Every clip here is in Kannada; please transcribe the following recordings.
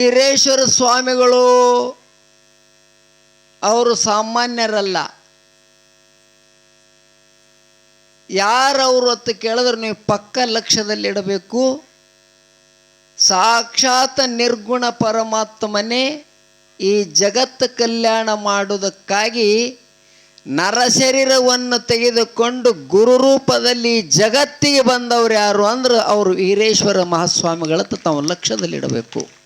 ವೀರೇಶ್ವರ ಸ್ವಾಮಿಗಳು, ಅವರು ಸಾಮಾನ್ಯರಲ್ಲ. ಯಾರವರು ಅಂತ ಕೇಳಿದ್ರೆ ನೀವು ಪಕ್ಕ ಲಕ್ಷ್ಯದಲ್ಲಿಡಬೇಕು ಸಾಕ್ಷಾತ್ ನಿರ್ಗುಣ ಪರಮಾತ್ಮನೇ ಈ ಜಗತ್ತು ಕಲ್ಯಾಣ ಮಾಡುವುದಕ್ಕಾಗಿ ನರಶರೀರವನ್ನು ತೆಗೆದುಕೊಂಡು ಗುರು ರೂಪದಲ್ಲಿ ಜಗತ್ತಿಗೆ ಬಂದವರು ಯಾರು ಅಂದ್ರೆ ಅವರು ವೀರೇಶ್ವರ ಮಹಾಸ್ವಾಮಿಗಳತ್ತ ತಾವು ಲಕ್ಷ್ಯದಲ್ಲಿಡಬೇಕು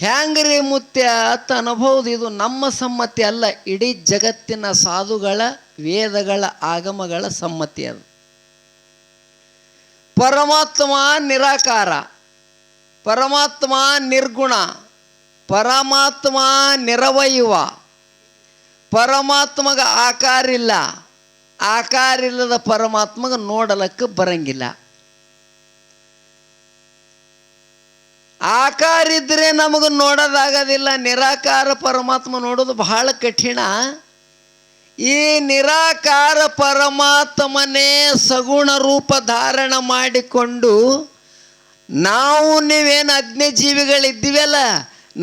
ಹ್ಯಾಂಗ್ರಿ ಮುತ್ಯ ಅಂತ ಅನ್ಬೋದು. ಇದು ನಮ್ಮ ಸಮ್ಮತಿ ಅಲ್ಲ, ಇಡೀ ಜಗತ್ತಿನ ಸಾಧುಗಳ, ವೇದಗಳ ಆಗಮಗಳ ಸಮ್ಮತಿ ಅದು. ಪರಮಾತ್ಮ ನಿರಾಕಾರ, ಪರಮಾತ್ಮ ನಿರ್ಗುಣ, ಪರಮಾತ್ಮ ನಿರವಯುವ ಪರಮಾತ್ಮಗ ಆಕಾರ ಇಲ್ಲ ಆಕಾರ ಇಲ್ಲದ ಪರಮಾತ್ಮಗ ನೋಡಲಕ್ಕೆ ಬರಂಗಿಲ್ಲ. ಆಕಾರ ಇದ್ರೆ ನಮಗೆ ನೋಡೋದಾಗೋದಿಲ್ಲ, ನಿರಾಕಾರ ಪರಮಾತ್ಮ ನೋಡೋದು ಬಹಳ ಕಠಿಣ. ಈ ನಿರಾಕಾರ ಪರಮಾತ್ಮನೇ ಸಗುಣ ರೂಪ ಧಾರಣ ಮಾಡಿಕೊಂಡು ನಾವು ನೀವೇನು ಅಗ್ನಿಜೀವಿಗಳಿದ್ದೀವಲ್ಲ,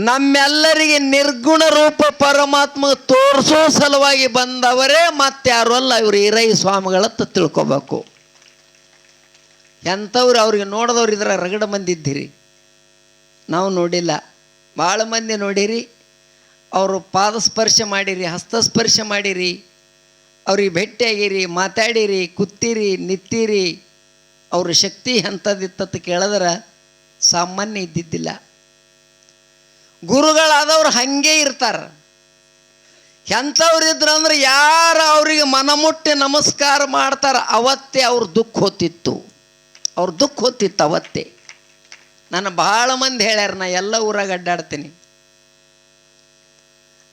ನಮ್ಮೆಲ್ಲರಿಗೆ ನಿರ್ಗುಣ ರೂಪ ಪರಮಾತ್ಮ ತೋರಿಸೋ ಸಲುವಾಗಿ ಬಂದವರೇ ಮತ್ತಾರು ಅಲ್ಲ, ಇವರು ಹಿರೈ ಸ್ವಾಮಿಗಳತ್ತ ತಿಳ್ಕೊಬೇಕು. ಎಂಥವ್ರು ಅವ್ರಿಗೆ ನೋಡಿದವ್ರು ಇದರ ರಗಡ ಬಂದಿದ್ದೀರಿ ನಾವು ನೋಡಿಲ್ಲ. ಭಾಳ ಮಂದಿ ನೋಡಿರಿ, ಅವರು ಪಾದಸ್ಪರ್ಶ ಮಾಡಿರಿ, ಹಸ್ತಸ್ಪರ್ಶ ಮಾಡಿರಿ, ಅವ್ರಿಗೆ ಭೇಟಿಯಾಗಿರಿ, ಮಾತಾಡಿರಿ, ಕುತ್ತಿರಿ, ನಿತ್ತಿರಿ. ಅವ್ರ ಶಕ್ತಿ ಎಂಥದ್ದಿತ್ತಂತ ಕೇಳಿದ್ರೆ ಸಾಮಾನ್ಯ ಇದ್ದಿದ್ದಿಲ್ಲ. ಗುರುಗಳಾದವ್ರು ಹಾಗೆ ಇರ್ತಾರೆ. ಎಂಥವ್ರಿದ್ರು ಇದ್ರಂದ್ರೆ ಯಾರು ಅವರಿಗೆ ಮನಮುಟ್ಟಿ ನಮಸ್ಕಾರ ಮಾಡ್ತಾರೆ ಅವತ್ತೇ ಅವ್ರ ದುಃಖ ಹೊತ್ತಿತ್ತು ಅವ್ರ ದುಃಖ ಹೊತ್ತಿತ್ತು ಅವತ್ತೇ. ನಾನು ಭಾಳ ಮಂದಿ ಹೇಳ್ಯಾರ, ನಾ ಎಲ್ಲ ಊರಾಗ ಅಡ್ಡಾಡ್ತೀನಿ.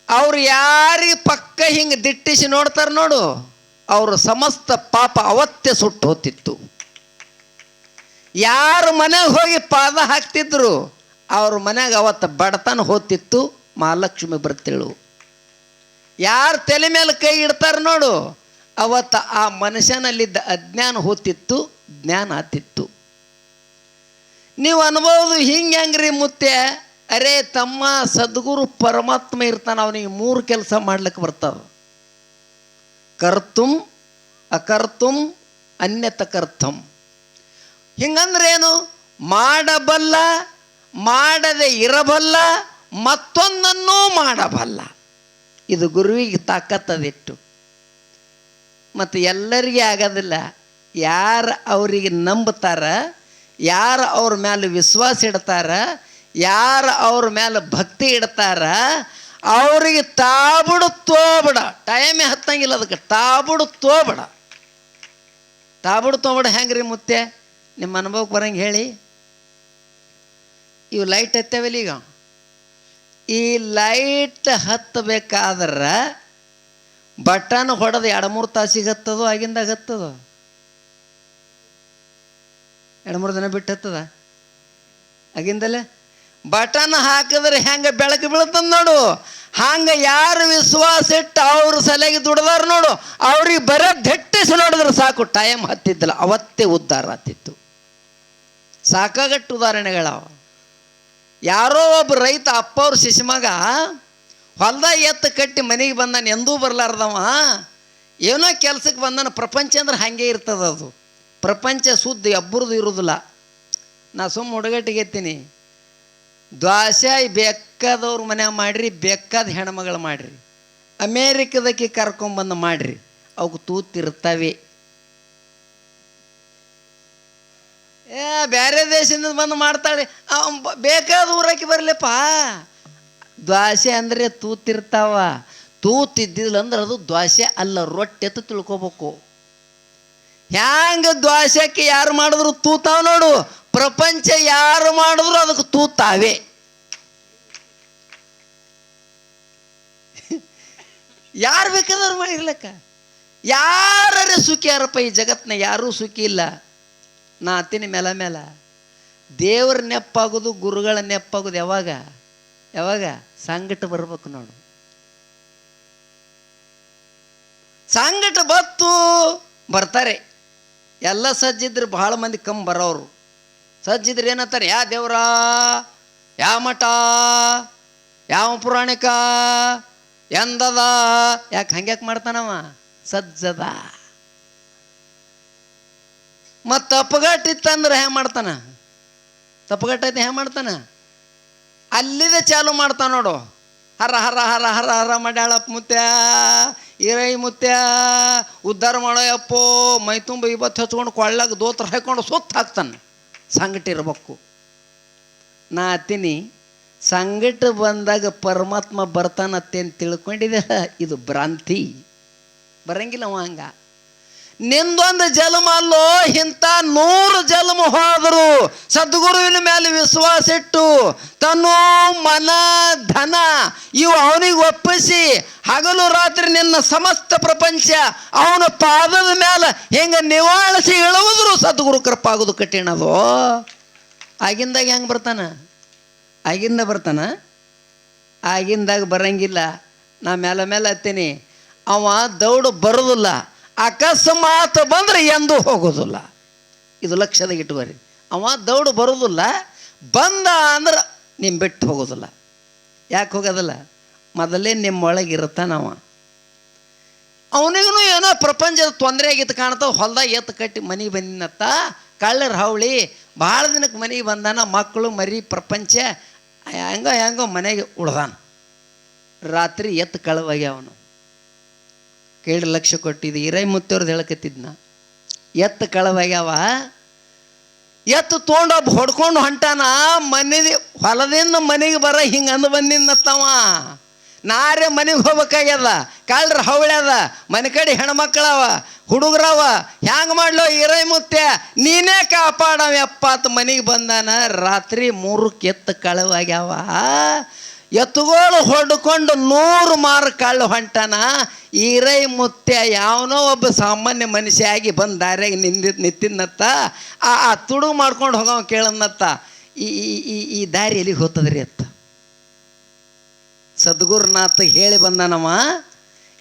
ಅವ್ರು ಯಾರಿಗೆ ಪಕ್ಕ ಹಿಂಗೆ ದಿಟ್ಟಿಸಿ ನೋಡ್ತಾರೆ ನೋಡು, ಅವ್ರ ಸಮಸ್ತ ಪಾಪ ಅವತ್ತೇ ಸುಟ್ಟು ಹೋತಿತ್ತು ಯಾರು ಮನೆಗೆ ಹೋಗಿ ಪಾದ ಹಾಕ್ತಿದ್ರು, ಅವ್ರ ಮನೆಗೆ ಅವತ್ತು ಬಡತನ ಹೋತಿತ್ತು ಮಹಾಲಕ್ಷ್ಮಿ ಬರ್ತಿಳು. ಯಾರು ತಲೆ ಮೇಲೆ ಕೈ ಇಡ್ತಾರೆ ನೋಡು, ಅವತ್ತು ಆ ಮನುಷ್ಯನಲ್ಲಿದ್ದ ಅಜ್ಞಾನ ಹೋತಿತ್ತು ಜ್ಞಾನ ಆತಿತ್ತು ನೀವು ಅನ್ಬೋದು ಹಿಂಗೆ ಹೆಂಗ್ರಿ ಮುತ್ತೆ? ಅರೇ ತಮ್ಮ ಸದ್ಗುರು ಪರಮಾತ್ಮ ಇರ್ತಾನೆ, ಅವನಿಗೆ ಮೂರು ಕೆಲಸ ಮಾಡ್ಲಿಕ್ಕೆ ಬರ್ತಾರ. ಕರ್ತುಂ ಅಕರ್ತುಂ ಹಿಂಗಂದ್ರೆ ಏನು? ಮಾಡಬಲ್ಲ, ಮಾಡದೆ ಇರಬಲ್ಲ, ಮತ್ತೊಂದನ್ನೂ ಮಾಡಬಲ್ಲ. ಇದು ಗುರುವಿಗೆ ತಾಕತ್ತದಿಟ್ಟು. ಮತ್ತು ಎಲ್ಲರಿಗೆ ಆಗೋದಿಲ್ಲ. ಯಾರು ಅವರಿಗೆ ನಂಬ್ತಾರ ಯಾರು ಅವ್ರ ಮೇಲೆ ವಿಶ್ವಾಸ ಇಡ್ತಾರ, ಯಾರು ಅವ್ರ ಮೇಲೆ ಭಕ್ತಿ ಇಡ್ತಾರ, ಅವ್ರಿಗೆ ತಾಬುಡು ತೋಬಡ. ಟೈಮೇ ಹತ್ತಂಗಿಲ್ಲ ಅದಕ್ಕೆ. ತಾಬುಡು ತೋಬಡ. ತಾಬುಡು ತೋಬಡ ಹೆಂಗ್ರಿ ಮುತ್ತೆ ನಿಮ್ಮ ಅನುಭವಕ್ಕೆ ಬರಂಗೆ ಹೇಳಿ. ಇವು ಲೈಟ್ ಹತ್ತೇವಲ್ಲ ಈಗ? ಈ ಲೈಟ್ ಹತ್ತಬೇಕಾದ್ರೆ ಬಟನ್ ಹೊಡೆದು ಎರಡು ಮೂರು ತಾಸಿಗೆ ಹತ್ತದೋ ಆಗಿಂದಾಗ ಹತ್ತದೋ? ಎರಡು ಮೂರು ದಿನ ಬಿಟ್ಟು ಹತ್ತದ. ಆಗಿಂದಲೇ ಬಟನ್ ಹಾಕಿದ್ರೆ ಹೆಂಗೆ ಬೆಳಕು ಬೀಳ್ತದ ನೋಡು. ಹಂಗೆ ಯಾರು ವಿಶ್ವಾಸ ಇಟ್ಟು ಅವ್ರ ಸಲಗಿ ದುಡ್ದಾರ ನೋಡು. ಅವ್ರಿಗೆ ಬರೋ ದಟ್ಟಿಸಿ ನೋಡಿದ್ರೆ ಸಾಕು. ಟೈಮ್ ಹತ್ತಿದ್ದಿಲ್ಲ. ಅವತ್ತೇ ಉದ್ಧಾರ ಹತ್ತಿತ್ತು ಸಾಕಾಗಟ್ಟು ಉದಾಹರಣೆಗಳವ ಯಾರೋ ಒಬ್ಬ ರೈತ ಅಪ್ಪ ಅವ್ರ ಶಿಶುಮಗ ಹೊಲ್ದಾಗ ಎತ್ತು ಕಟ್ಟಿ ಮನೆಗೆ ಬಂದಾನೆ, ಎಂದೂ ಬರಲಾರ್ದವ. ಏನೋ ಕೆಲ್ಸಕ್ಕೆ ಬಂದಾನ. ಪ್ರಪಂಚ ಅಂದ್ರೆ ಹಾಗೆ ಇರ್ತದ ಅದು. ಪ್ರಪಂಚ ಸುದ್ದಿ ಅಬ್ಬರದು ಇರೋದಿಲ್ಲ. ನಾ ಸುಮ್ಮ ಹುಡುಗಟ್ಟಿಗೆತ್ತೀನಿ ದ್ವಾಸಾಯಿ ದ್ವಾಸೆ ಬೇಕಾದವ್ರ ಮನೆ ಮಾಡಿರಿ ಬೇಕಾದ ಹೆಣ್ಮಗಳು ಮಾಡಿರಿ. ಅಮೇರಿಕದಕ್ಕೆ ಕರ್ಕೊಂಬಂದು ಮಾಡಿರಿ. ಅವಕ್ಕೆ ತೂತಿರ್ತವೆ ಏ ಬೇರೆ ದೇಶದಿಂದ ಬಂದು ಮಾಡ್ತಾಳೆ ಬೇಕಾದ ಊರಕ್ಕೆ ಬರಲಿಪ್ಪ. ದ್ವಾಸೆ ಅಂದರೆ ತೂತಿರ್ತಾವ ತೂತಿದ್ದಿಲ್ಲ ಅಂದ್ರೆ ಅದು ದ್ವಾಸೆ ಅಲ್ಲ, ರೊಟ್ಟಿ ಅಂತ ತಿಳ್ಕೊಬೇಕು. ಹ್ಯಾಂಗ ದ್ವಾಸಕ್ಕೆ ಯಾರು ಮಾಡಿದ್ರು ತೂತಾವ ನೋಡು. ಪ್ರಪಂಚ ಯಾರು ಮಾಡಿದ್ರು ಅದಕ್ಕೆ ತೂತಾವೆ. ಯಾರು ಬೇಕಾದ್ರೂ ಮಾಡಿರ್ಲಕ್ಕ ಯಾರೇ ಸುಖಿ ಯಾರಪ್ಪ ಈ ಜಗತ್ನ ಯಾರೂ ಸುಖಿ ಇಲ್ಲ. ನಾ ಅತ್ತೀನಿ ಮೇಲ ಮೇಲ. ದೇವ್ರ ನೆಪ್ಪಾಗೋದು, ಗುರುಗಳ ನೆಪ್ಪಾಗೋದು ಯಾವಾಗ? ಯಾವಾಗ? ಸಂಗಟ ಬರ್ಬೇಕು ನೋಡು. ಸಂಗಟ ಬತ್ತು ಬರ್ತಾರೆ. ಎಲ್ಲ ಸಜ್ಜಿದ್ರೆ ಭಾಳ ಮಂದಿ ಕಮ್ಮಿ ಬರೋರು. ಸಜ್ಜಿದ್ರೆ ಏನಂತಾರೆ, ಯಾ ದೇವ್ರ ಯಾವ ಮಠ, ಯಾವ ಪುರಾಣಿಕ, ಎಂದದ? ಯಾಕೆ ಹಂಗ್ಯಾಕೆ ಮಾಡ್ತಾನವ? ಸಜ್ಜದ. ಮತ್ತು ಅಪಘಾಟಿತ್ತಂದ್ರೆ ಹ್ಯಾಂಗ ಮಾಡ್ತಾನ? ತಪ್ಪಗಟ್ಟೈತೆ ಹ್ಯಾಂಗ ಮಾಡ್ತಾನ? ಅಲ್ಲಿದೆ ಚಾಲು ಮಾಡ್ತಾನ ನೋಡು. ಹರ ಹರ ಹರ ಹರ ಹರ ಮಾಡ್ಯಾಳಪ್ಪ ಮುತ್ಯ ಇರೈ ಮುತ್ಯ ಉದ್ಧಾರ ಮಾಡೋಯಪ್ಪೋ ಮೈ ತುಂಬ ಇವತ್ತು ಹಚ್ಕೊಂಡು ಕೊಳ್ಳಾಗ ದೋತ್ರ ಹಾಕೊಂಡು ಸುತ್ತ ಹಾಕ್ತಾನೆ. ಸಂಗಟ ಇರ್ಬೇಕು ನಾ ಅತ್ತೀನಿ ಸಂಗಟ ಬಂದಾಗ ಪರಮಾತ್ಮ ಬರ್ತಾನತ್ತೆ ಅಂತ ತಿಳ್ಕೊಂಡಿದೆ? ಇದು ಭ್ರಾಂತಿ. ಬರಂಗಿಲ್ಲ ಅವ ಹಂಗ. ನಿಂದೊಂದು ಜನ್ಮ ಅಲ್ಲೋ, ಇಂಥ ನೂರು ಜನ್ಮ ಹೋದರು ಸದ್ಗುರುವಿನ ಮೇಲೆ ವಿಶ್ವಾಸ ಇಟ್ಟು ತನು ಮನ, ಧನ ಇವು ಅವನಿಗೆ ಒಪ್ಪಿಸಿ ಹಗಲು ರಾತ್ರಿ ನಿನ್ನ ಸಮಸ್ತ ಪ್ರಪಂಚ ಅವನ ಪಾದದ ಮೇಲೆ ಹೆಂಗೆ ನಿವಾಳಿಸಿ ಇಳುವುದ್ರು ಸದ್ಗುರು ಕೃಪಾಗೋದು ಕಠಿಣ ಅದು ಆಗಿಂದಾಗ ಹೆಂಗೆ ಬರ್ತಾನ? ಆಗಿಂದ ಬರ್ತಾನ? ಆಗಿಂದಾಗ ಬರಂಗಿಲ್ಲ. ನಾ ಮೇಲೆ ಮೇಲೆ ಹತ್ತೀನಿ. ಅವ ದೌಡು ಬರೋದಿಲ್ಲ. ಅಕಸ್ಮಾತ್ ಬಂದ್ರೆ ಎಂದೂ ಹೋಗೋದಿಲ್ಲ. ಇದು ಲಕ್ಷದ ಇಟ್ಕೋರಿ ಅವ ದೌಡು ಬರೋದಿಲ್ಲ, ಬಂದ ಅಂದ್ರೆ ನಿಮ್ಮ ಬಿಟ್ಟು ಹೋಗೋದಿಲ್ಲ. ಯಾಕೆ ಹೋಗೋದಿಲ್ಲ? ಮೊದಲೇ ನಿಮ್ಮೊಳಗೆ ಅವ. ಅವನಿಗೂ ಏನೋ ಪ್ರಪಂಚದ ತೊಂದರೆ ಆಗಿತ್ತು ಕಾಣ್ತಾವ, ಹೊಲ್ದಾಗ ಎತ್ತು ಕಟ್ಟಿ ಮನೆಗೆ ಬಂದಿನತ್ತ, ಕಳ್ಳರ ಹೌಳಿ, ಭಾಳ ದಿನಕ್ಕೆ ಮನೆಗೆ ಬಂದಾನ ಮಕ್ಕಳು ಮರಿ, ಪ್ರಪಂಚ, ಹೆಂಗೋ ಹೆಂಗೋ ಮನೆಗೆ ಉಳ್ದಾನ. ರಾತ್ರಿ ಎತ್ತು ಕಳವಾಗಿ ಅವನು. ಕೇಳಿ ಲಕ್ಷ ಕೊಟ್ಟಿದ್ದು ಇರೈ ಮುತ್ತವ್ರದ್ದು ಹೇಳಕತ್ತಿದ್ನ. ಎತ್ತ ಕಳವಾಗ್ಯಾವ. ಎತ್ತು ತೊಗೊಂಡೊಬ್ಬ ಹೊಡ್ಕೊಂಡು ಹೊಂಟಾನ. ಮನೆ ಹೊಲದಿಂದ ಮನೆಗೆ ಬರ ಹಿಂಗೆ ಅಂದು ಬಂದಿನ್ನತ್ತವ ನಾರೇ ಮನೆಗೆ ಹೋಗ್ಬೇಕಾಗ್ಯದ. ಕಳ್ರ ಹವಳ್ಯದ ಮನೆ ಕಡೆ ಹೆಣ್ಮಕ್ಳವ, ಹುಡುಗರವ, ಹ್ಯಾಂಗೆ ಮಾಡ್ಲೋ ಇರೈ ಮುತ್ತೆ ನೀನೇ ಕಾಪಾಡವ್ಯಪ್ಪ ಅಂತ ಮನೆಗೆ ಬಂದಾನ. ರಾತ್ರಿ ಮೂರು ಕೆತ್ತ ಕಳವಾಗ್ಯಾವ. ಎತ್ತುಗೋಳು ಹೊಡ್ಕೊಂಡು ನೂರು ಮಾರು ಕಳ್ಳು ಹೊಂಟನ, ಈರೈ ಮುತ್ತೆ ಯಾವನೋ ಒಬ್ಬ ಸಾಮಾನ್ಯ ಮನುಷ್ಯ ಆಗಿ ಬಂದು ದಾರಿಯಾಗಿ ನಿಂದ, ನಿಂತಿದ್ನತ್ತ. ಆ ಆ ತುಡು ಮಾಡ್ಕೊಂಡು ಹೋಗೋ ಕೇಳನ್ನತ್ತ ಈ, ಈ- ಈ ಈ ದಾರಿ ಎಲ್ಲಿಗೆ ಹೋಗ್ತದ್ರಿ ಅತ್ತ? ಸದ್ಗುರುನಾಥ ಹೇಳಿ ಬಂದನವ,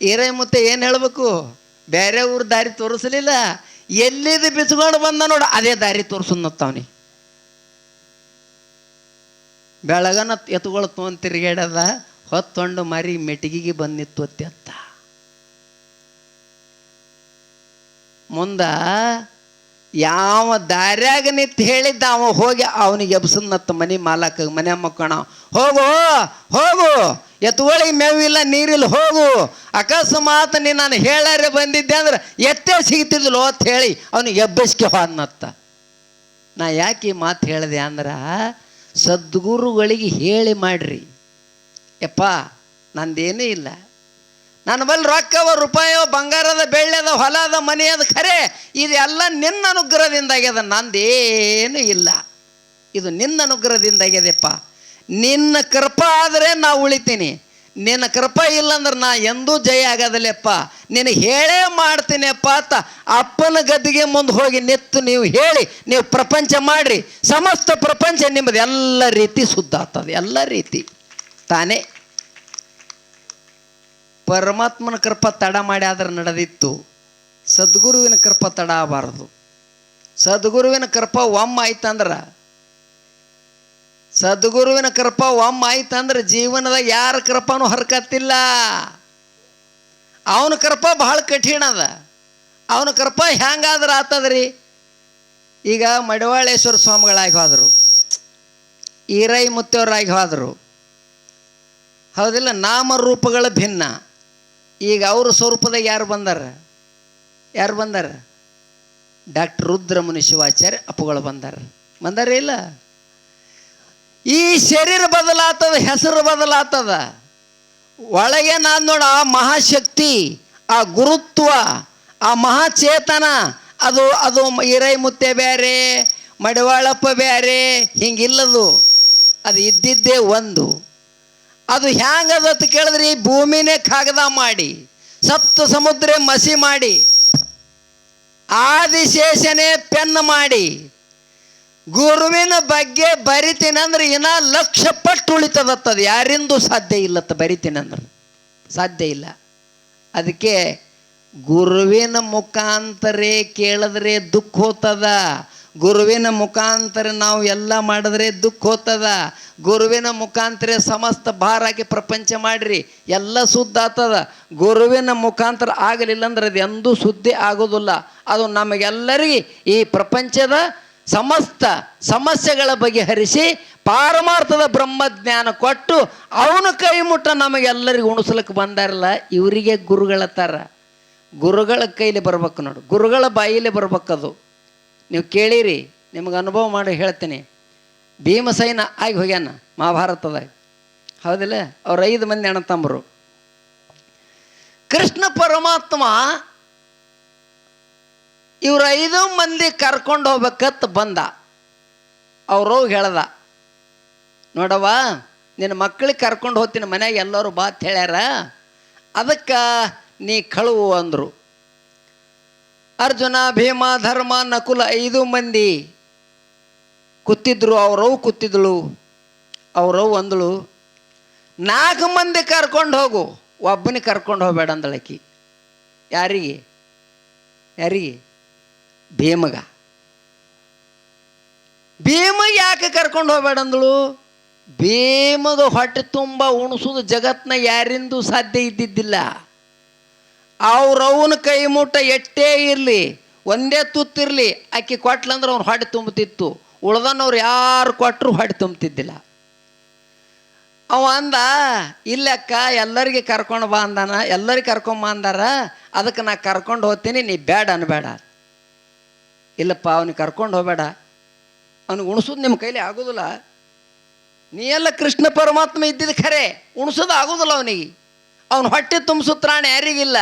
ಈರೈ ಮುತ್ತೆ ಏನು ಹೇಳಬೇಕು? ಬೇರೆ ಊರ ದಾರಿ ತೋರಿಸಲಿಲ್ಲ. ಎಲ್ಲಿದು ಬಿಸ್ಕೊಂಡು ಬಂದ ನೋಡು, ಅದೇ ದಾರಿ ತೋರಿಸುನ್ನತ್ತವನಿ ಬೆಳಗನ ಎತ್ತುಗಳು ತೊಗೊಂಡು ತಿರುಗೇಡದ ಹೊತ್ತೊಂಡು ಮರಿ ಮೆಟಿಗಿಗೆ ಬಂದಿತ್ತು ಅತ್ಯತ್ತ ಮುಂದ ಯಾವ ದಾರ್ಯಾಗ ನಿಂತು ಹೇಳಿದ್ದ ಅವ ಹೋಗಿ ಅವನಿಗೆ ಎಬ್ಸನ್ನತ್ತ ಮನೆ ಮಾಲಕ, ಮನೆ ಮಕ್ಕಣ, ಹೋಗು ಹೋಗು ಎತ್ತುಗಳಿಗೆ ಮೇವಿಲ್ಲ, ನೀರಿಲ್ಲ, ಹೋಗು. ಅಕಸ್ಮಾತ್ ನೀ ನಾನು ಹೇಳಾರೆ ಬಂದಿದ್ದೆ ಅಂದ್ರೆ ಎತ್ತೇ ಸಿಗ್ತಿದ್ಲು ಅಂತ ಹೇಳಿ ಅವನಿಗೆ ಎಬ್ಬಸ್ಕೆ ಹೋದ್ನತ್ತ ನಾ ಯಾಕೆ ಈ ಮಾತು ಹೇಳಿದೆ ಅಂದ್ರೆ ಸದ್ಗುರುಗಳಿಗೆ ಹೇಳಿ ಮಾಡ್ರಿ. ಯಪ್ಪ, ನಂದೇನೂ ಇಲ್ಲ. ನನ್ನ ಬಲ್ಲಿ ರೊಕ್ಕವ ರೂಪಾಯೋ ಬಂಗಾರದ, ಬೆಳ್ಳೆದ, ಹೊಲದ, ಮನೆಯದ ಖರೆ, ಇದೆಲ್ಲ ನಿನ್ನ ಅನುಗ್ರಹದಿಂದ ಆಗ್ಯದ ನಂದೇನು ಇಲ್ಲ. ಇದು ನಿನ್ನ ಅನುಗ್ರಹದಿಂದ ಆಗ್ಯದಪ್ಪ ನಿನ್ನ ಕೃಪಾ ಆದರೆ ನಾ ಉಳಿತೀನಿ. ನಿನ್ನ ಕೃಪಾ ಇಲ್ಲಂದ್ರೆ ನಾ ಎಂದೂ ಜಯ ಆಗೋದಿಲ್ಲಪ್ಪ. ನೀನು ಹೇಳೇ ಮಾಡ್ತೀನಿಯಪ್ಪ ಅಂತ ಅಪ್ಪನ ಗದ್ದಿಗೆ ಮುಂದೆ ಹೋಗಿ ನಿತ್ತು ನೀವು ಹೇಳಿ, ನೀವು ಪ್ರಪಂಚ ಮಾಡಿರಿ. ಸಮಸ್ತ ಪ್ರಪಂಚ ನಿಮ್ಮದು ಎಲ್ಲ ರೀತಿ ಶುದ್ಧ ಆಗ್ತದೆ, ಎಲ್ಲ ರೀತಿ. ತಾನೇ? ಪರಮಾತ್ಮನ ಕೃಪ ತಡ ಮಾಡಿ ಆದ್ರೆ ನಡೆದಿತ್ತು. ಸದ್ಗುರುವಿನ ಕೃಪ ತಡ ಆಗಬಾರ್ದು. ಸದ್ಗುರುವಿನ ಕೃಪ ಒಮ್ಮ ಆಯ್ತಂದ್ರೆ ಸದ್ಗುರುವಿನ ಕೃಪ ಒಮ್ಮ ಆಯ್ತಂದ್ರೆ ಜೀವನದಾಗ ಯಾರ ಕೃಪನೂ ಹರ್ಕತ್ತಿಲ್ಲ. ಅವನ ಕೃಪ ಬಹಳ ಕಠಿಣ ಅದ. ಅವನ ಕೃಪ ಹೆಂಗಾದ್ರೆ ಆತದ್ರಿ? ಈಗ ಮಡಿವಾಳೇಶ್ವರ ಸ್ವಾಮಿಗಳಾಗಿ ಹೋದರು. ಈರೈ ಮುತ್ತವರಾಗಿ ಹೋದರು. ಹೌದಿಲ್ಲ ನಾಮ ನಾಮರೂಪಗಳ ಭಿನ್ನ. ಈಗ ಅವ್ರ ಸ್ವರೂಪದಾಗ ಯಾರು ಬಂದಾರ? ಯಾರು ಬಂದಾರ? ಡಾಕ್ಟರ್ ರುದ್ರಮುನಿ ಶಿವಾಚಾರ್ಯ ಅಪ್ಪುಗಳು ಬಂದಾರ. ಬಂದಾರ ಇಲ್ಲ? ಈ ಶರೀರ ಬದಲಾತದ ಹೆಸರು ಬದಲಾತದ ಒಳಗೆ ನಾನು ನೋಡ, ಆ ಮಹಾಶಕ್ತಿ, ಆ ಗುರುತ್ವ, ಆ ಮಹಾಚೇತನ, ಅದು ಅದು ಇರೈ ಮುತ್ತೆ ಬೇರೆ ಮಡಿವಾಳಪ್ಪ ಬೇರೆ ಹಿಂಗಿಲ್ಲದು. ಅದು ಇದ್ದಿದ್ದೇ ಒಂದು. ಅದು ಹ್ಯಾಂಗದ ಅಂತ ಕೇಳಿದ್ರಿ, ಭೂಮಿನೇ ಕಾಗದ ಮಾಡಿ, ಸಪ್ತ ಸಮುದ್ರ ಮಸಿ ಮಾಡಿ, ಆದಿಶೇಷನೇ ಪೆನ್ ಮಾಡಿ ಗುರುವಿನ ಬಗ್ಗೆ ಬರಿತೀನಂದ್ರೆ ಇನ್ನ ಲಕ್ಷ ಪಟ್ಟು ಉಳಿತದತ್ತದು. ಯಾರಿಂದು ಸಾಧ್ಯ ಇಲ್ಲತ್ತ ಬರಿತೀನಂದ್ರೆ. ಸಾಧ್ಯ ಇಲ್ಲ. ಅದಕ್ಕೆ ಗುರುವಿನ ಮುಖಾಂತರೇ ಕೇಳಿದ್ರೆ ದುಃಖ ಹೋತದ ಗುರುವಿನ ಮುಖಾಂತರ ನಾವು ಎಲ್ಲ ಮಾಡಿದ್ರೆ ದುಃಖ ಹೋತದ ಗುರುವಿನ ಮುಖಾಂತರ ಸಮಸ್ತ ಭಾರಾಗಿ ಪ್ರಪಂಚ ಮಾಡ್ರಿ. ಎಲ್ಲ ಶುದ್ಧ ಆಗ್ತದ. ಗುರುವಿನ ಮುಖಾಂತರ ಆಗಲಿಲ್ಲ ಅಂದ್ರೆ ಅದು ಎಂದೂ ಸುದ್ದಿ ಆಗೋದಿಲ್ಲ. ಅದು ನಮಗೆಲ್ಲರಿಗೆ ಈ ಪ್ರಪಂಚದ ಸಮಸ್ತ ಸಮಸ್ಯೆಗಳ ಬಗೆಹರಿಸಿ ಪಾರಮಾರ್ಥದ ಬ್ರಹ್ಮಜ್ಞಾನ ಕೊಟ್ಟು ಅವನ ಕೈ ಮುಟ್ಟ ನಮಗೆಲ್ಲರಿಗೂ ಉಣಿಸ್ಲಿಕ್ಕೆ ಬಂದಾರಲ್ಲ, ಇವರಿಗೆ ಗುರುಗಳ ಥರ ಗುರುಗಳ ಕೈಲಿ ಬರ್ಬೇಕು ನೋಡು. ಗುರುಗಳ ಬಾಯಿಲಿ ಬರ್ಬೇಕದು. ನೀವು ಕೇಳಿರಿ, ನಿಮಗೆ ಅನುಭವ ಮಾಡಿ ಹೇಳ್ತೀನಿ. ಭೀಮಸೈನ ಆಗಿ ಹೋಗ್ಯಾನ ಮಹಾಭಾರತದಾಗ. ಹೌದಿಲ್ಲ? ಅವ್ರ ಐದು ಮಂದಿ ಅಣ್ಣ ತಂಬರು ಕೃಷ್ಣ ಪರಮಾತ್ಮ ಇವ್ರ ಐದು ಮಂದಿ ಕರ್ಕೊಂಡು ಹೋಗ್ಬೇಕತ್ ಬಂದ. ಅವರು ಹೇಳ್ದ. ನೋಡವ್ವ, ನಿನ್ನ ಮಕ್ಕಳಿಗೆ ಕರ್ಕೊಂಡು ಹೋಗ್ತೀನಿ ಮನ್ಯಾಗ ಎಲ್ಲರೂ ಬಾತ್ ಹೇಳ್ಯಾರ. ಅದಕ್ಕೆ ನೀ ಕಳುವು ಅಂದರು. ಅರ್ಜುನ, ಭೀಮ, ಧರ್ಮ, ನಕುಲ ಐದು ಮಂದಿ ಕೂತಿದ್ರು ಅವ್ರವು ಕೂತಿದ್ಳು. ಅವ್ರವು ಅಂದಳು, ನಾಲ್ಕು ಮಂದಿ ಕರ್ಕೊಂಡು ಹೋಗು, ಒಬ್ಬನಿಗೆ ಕರ್ಕೊಂಡು ಹೋಗಬೇಡ ಅಂದಳಕಿ. ಯಾರಿಗೆ? ಯಾರಿಗೆ? ಭೀಮಗ. ಭೀಮ ಯಾಕೆ ಕರ್ಕೊಂಡು ಹೋಗಬೇಡ ಅಂದಳು ಭೀಮಗ ಹೊಟ್ಟೆ ತುಂಬ ಉಣಿಸೋದು ಜಗತ್ನ ಯಾರಿಂದು ಸಾಧ್ಯ ಇದ್ದಿದ್ದಿಲ್ಲ. ಅವ್ರವನ ಕೈ ಮುಟ್ಟ ಎಷ್ಟೇ ಇರಲಿ, ಒಂದೇ ತುತ್ತಿರಲಿ ಆಕೆ ಕೊಟ್ಲಂದ್ರೆ ಅವ್ನು ಹೊಟ್ಟೆ ತುಂಬುತ್ತಿತ್ತು. ಉಳ್ದನವ್ರು ಯಾರು ಕೊಟ್ಟರು ಹೊಟ್ಟೆ ತುಂಬುತ್ತಿದ್ದಿಲ್ಲ. ಅವ ಅಂದ ಇಲ್ಲಕ್ಕ ಎಲ್ಲರಿಗೆ ಕರ್ಕೊಂಡು ಬಾ ಅಂದಾನ, ಎಲ್ಲರಿಗೆ ಕರ್ಕೊಂಬ ಅಂದಾರ, ಅದಕ್ಕೆ ನಾ ಕರ್ಕೊಂಡು ಹೋಗ್ತೀನಿ, ನೀ ಬೇಡ ಅನ್ಬೇಡ. ಇಲ್ಲಪ್ಪ, ಅವನಿಗೆ ಕರ್ಕೊಂಡು ಹೋಗಬೇಡ. ಅವನಿಗೆ ಉಣಿಸೋದು ನಿಮ್ಮ ಕೈಲಿ ಆಗೋದಿಲ್ಲ. ನೀ ಎಲ್ಲ ಕೃಷ್ಣ ಪರಮಾತ್ಮ ಇದ್ದಿದ್ದು ಖರೆ ಉಣಿಸೋದು ಆಗೋದಿಲ್ಲ ಅವನಿಗೆ. ಅವನು ಹೊಟ್ಟೆ ತುಂಬಿಸುತ್ತಾನೆ ಯಾರಿಗಿಲ್ಲ.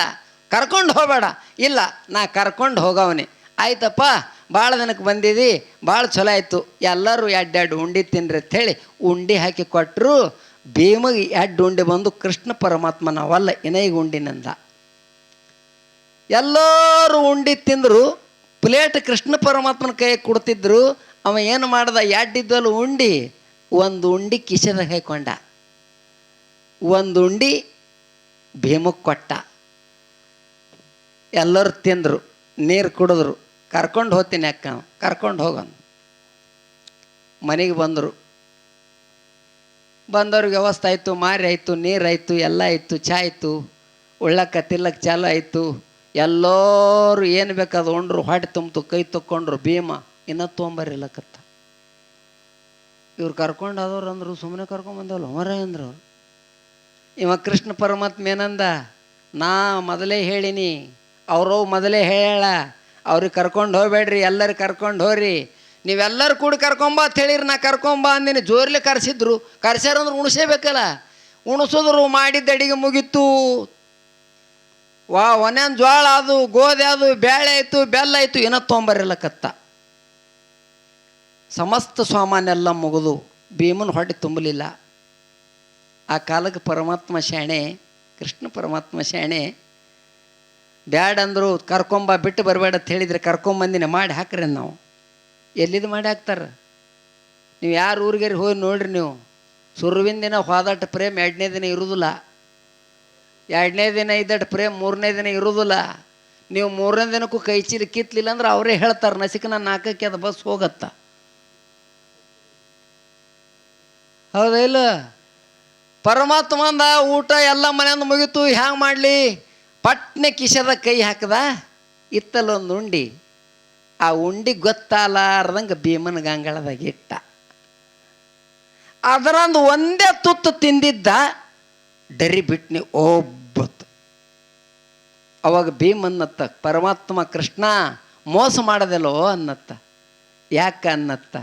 ಕರ್ಕೊಂಡು ಹೋಗಬೇಡ. ಇಲ್ಲ, ನಾ ಕರ್ಕೊಂಡು ಹೋಗವನೆ. ಆಯ್ತಪ್ಪ ಭಾಳ ದಿನಕ್ಕೆ ಬಂದಿದ್ದಿ ಭಾಳ ಚಲೋ ಆಯಿತು. ಎಲ್ಲರೂ ಎಡ್ಡೆಡ್ ಉಂಡಿ ತಿನ್ರಿ ಅಂಥೇಳಿ ಉಂಡಿ ಹಾಕಿ ಕೊಟ್ಟರು ಭೀಮಗೆ ಎಡ್ಡು ಉಂಡಿ ಬಂದು ಕೃಷ್ಣ ಪರಮಾತ್ಮ ನಾವಲ್ಲ, ಇನೈಗೆ ಎಲ್ಲರೂ ಉಂಡಿ ತಿಂದರು ಪ್ಲೇಟ್ ಕೃಷ್ಣ ಪರಮಾತ್ಮನ ಕೈ ಕೊಡ್ತಿದ್ರು, ಅವ ಏನು ಮಾಡ್ದ? ಎಡ್ಡಿದ್ದಲು ಉಂಡಿ? ಒಂದು ಉಂಡಿ ಕಿಶನ್ದಾಗ ಹಾಕೊಂಡ ಒಂದು ಉಂಡಿ ಭೀಮಕ್ಕೆ ಕೊಟ್ಟ. ಎಲ್ಲರೂ ತಿಂದರು, ನೀರು ಕುಡಿದ್ರು. ಕರ್ಕೊಂಡು ಹೋಗ್ತೀನಿ ಅಕ್ಕ ಕರ್ಕೊಂಡು ಹೋಗನ್. ಮನೆಗೆ ಬಂದರು. ಬಂದವ್ರಿಗೆ ವ್ಯವಸ್ಥೆ ಆಯಿತು, ಮಾರಿ ಆಯಿತು ನೀರಾಯಿತು ಎಲ್ಲ ಆಯಿತು, ಚಾ ಆಯಿತು ಉಳ್ಳಕ್ಕ ತಿಲ್ಲಕ್ಕೆ ಚಾಲು ಆಯಿತು. ಎಲ್ಲರೂ ಏನು ಬೇಕಾದ ಉಂಡ್ರು, ಹೊಟ್ಟೆ ತುಂಬ್ತು, ಕೈ ತಕ್ಕೊಂಡ್ರು, ಭೀಮ, ಇನ್ನೂ ತೊಗೊಂಬರಿಲ್ಲಕತ್ತ ಇವ್ರು ಕರ್ಕೊಂಡು ಆದವ್ರು ಅಂದರು ಸುಮ್ಮನೆ ಕರ್ಕೊಂಬಂದವಲ್ಲ ಮರ ಅಂದ್ರು ಅವ್ರು. ಇವ ಕೃಷ್ಣ ಪರಮಾತ್ಮ ಏನಂದ, ನಾ ಮೊದಲೇ ಹೇಳಿನಿ, ಅವರು ಮೊದಲೇ ಹೇಳ ಅವ್ರಿಗೆ ಕರ್ಕೊಂಡು ಹೋಗ್ಬೇಡ್ರಿ, ಎಲ್ಲರೂ ಕರ್ಕೊಂಡು ಹೋಗ್ರಿ. ನೀವೆಲ್ಲರೂ ಕೂಡಿ ಕರ್ಕೊಂಬ ಅಂತ ಹೇಳಿರಿ, ನಾ ಕರ್ಕೊಂಬ ಅಂದಿನಿ, ಜೋರ್ಲಿ ಕರೆಸಿದ್ರು. ಕರ್ಸ್ಯಾರಂದ್ರೆ ಉಣಿಸೇಬೇಕಲ್ಲ. ಉಣಿಸಿದ್ರು, ಮಾಡಿದ್ದ ಅಡಿಗೆ ಮುಗೀತು ವಾ, ಒನ್ಯಾನ್ ಜ್ವಾಳ ಅದು ಗೋಧಿ ಅದು ಬೇಳೆ ಆಯಿತು, ಬೆಲ್ಲ ಆಯಿತು ಏನೋ ತೊಂಬರಿಲ್ಲಕತ್ತ ಸಮಸ್ತ ಸಾಮಾನ್ಯ ಎಲ್ಲ ಮುಗಿದು ಭೀಮನ ಹೊಟ್ಟೆ ತುಂಬಲಿಲ್ಲ. ಆ ಕಾಲಕ್ಕೆ ಪರಮಾತ್ಮ ಶಾಣೆ, ಕೃಷ್ಣ ಪರಮಾತ್ಮ ಶಾಣೆ, ಬ್ಯಾಡ ಅಂದರು ಕರ್ಕೊಂಬ ಬಿಟ್ಟು ಬರಬೇಡ ಅಂತ ಹೇಳಿದ್ರೆ ಕರ್ಕೊಂಬಂದಿನ ಮಾಡಿ ಹಾಕ್ರಿ ನಾವು. ಎಲ್ಲಿದು ಮಾಡಿ ಹಾಕ್ತಾರ? ನೀವು ಯಾರು ಊರಿಗೆ ಹೋಗಿ ನೋಡ್ರಿ ನೀವು. ಸುರುವಿನ ದಿನ ಹೋದಾಟ ಪ್ರೇಮ್ ಎರಡನೇ ದಿನ ಇರುವುದಿಲ್ಲ ಎರಡನೇ ದಿನ ಇದ್ದಟ್ಟು ಪ್ರೇಮ್ ಮೂರನೇ ದಿನ ಇರೋದಿಲ್ಲ. ನೀವು ಮೂರನೇ ದಿನಕ್ಕೂ ಕೈ ಚೀಲ ಕಿತ್ಲಿಲ್ಲ ಅಂದ್ರೆ ಅವರೇ ಹೇಳ್ತಾರೆ ನಸಿಕನ ನಾಲ್ಕಕ್ಕೆ ಅದು ಬಸ್ ಹೋಗತ್ತ. ಹೌದಾ ಇಲ್ಲ? ಪರಮಾತ್ಮ ಅಂದ ಊಟ ಎಲ್ಲ ಮನೆಯಿಂದ ಮುಗೀತು, ಹ್ಯಾಂಗೆ ಮಾಡಲಿ? ಪಟ್ನೆ ಕಿಶದ ಕೈ ಹಾಕದ? ಇತ್ತಲ್ಲೊಂದು ಉಂಡಿ. ಆ ಉಂಡಿ ಗೊತ್ತಾಲಾರ್ದಂಗೆ ಭೀಮನ ಗಂಗಳದಾಗ ಇಟ್ಟ. ಅದರಂದು ಒಂದೇ ತುತ್ತು ತಿಂದಿದ್ದ, ಡರಿ ಬಿಟ್ನಿ ಒಬ್ಬತ್ತು ಅವಾಗ ಭೀಮ್ ಅನ್ನತ್ತ ಪರಮಾತ್ಮ ಕೃಷ್ಣ ಮೋಸ ಮಾಡದಲ್ಲೋ ಅನ್ನತ್ತ. ಯಾಕ ಅನ್ನತ್ತ?